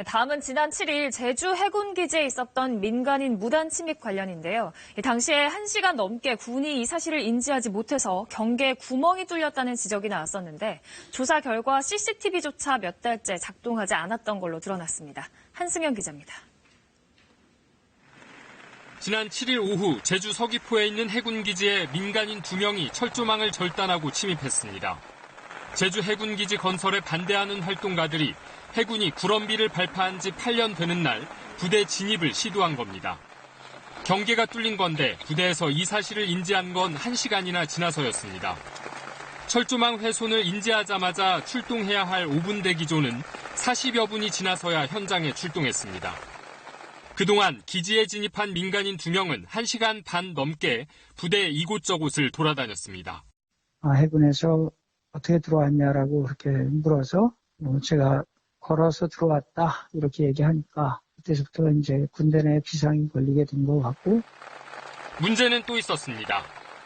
네, 다음은 지난 7일 제주 해군기지에 있었던 민간인 무단 침입 관련인데요. 당시에 1시간 넘게 군이 이 사실을 인지하지 못해서 경계에 구멍이 뚫렸다는 지적이 나왔었는데 조사 결과 CCTV조차 몇 달째 작동하지 않았던 걸로 드러났습니다. 한승현 기자입니다. 지난 7일 오후 제주 서귀포에 있는 해군기지에 민간인 2명이 철조망을 절단하고 침입했습니다. 제주 해군기지 건설에 반대하는 활동가들이 해군이 구럼비를 발파한 지 8년 되는 날 부대 진입을 시도한 겁니다. 경계가 뚫린 건데 부대에서 이 사실을 인지한 건 1시간이나 지나서였습니다. 철조망 훼손을 인지하자마자 출동해야 할 5분 대기조는 40여 분이 지나서야 현장에 출동했습니다. 그동안 기지에 진입한 민간인 2명은 1시간 반 넘게 부대 이곳저곳을 돌아다녔습니다. 아, 해군에서 어떻게 들어왔냐라고 그렇게 물어서 뭐 제가 걸어서 들어왔다 이렇게 얘기하니까 그때부터 이제 군대 내 비상이 걸리게 된 것 같고 문제는 또 있었습니다.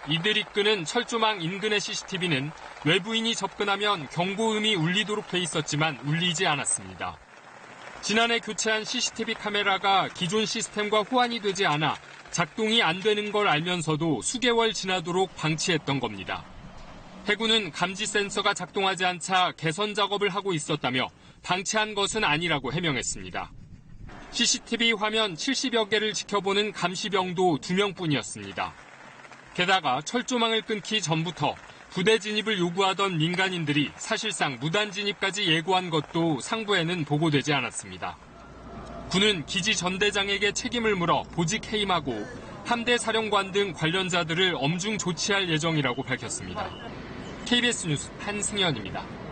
이들 이 끄는 철조망 인근의 CCTV는 외부인이 접근하면 경고음이 울리도록 돼 있었지만 울리지 않았습니다. 지난해 교체한 CCTV 카메라가 기존 시스템과 호환이 되지 않아 작동이 안 되는 걸 알면서도 수개월 지나도록 방치했던 겁니다. 해군은 감지 센서가 작동하지 않자 개선 작업을 하고 있었다며 방치한 것은 아니라고 해명했습니다. CCTV 화면 70여 개를 지켜보는 감시병도 2명뿐이었습니다. 게다가 철조망을 끊기 전부터 부대 진입을 요구하던 민간인들이 사실상 무단 진입까지 예고한 것도 상부에는 보고되지 않았습니다. 군은 기지 전대장에게 책임을 물어 보직 해임하고 함대 사령관 등 관련자들을 엄중 조치할 예정이라고 밝혔습니다. KBS 뉴스 한승현입니다.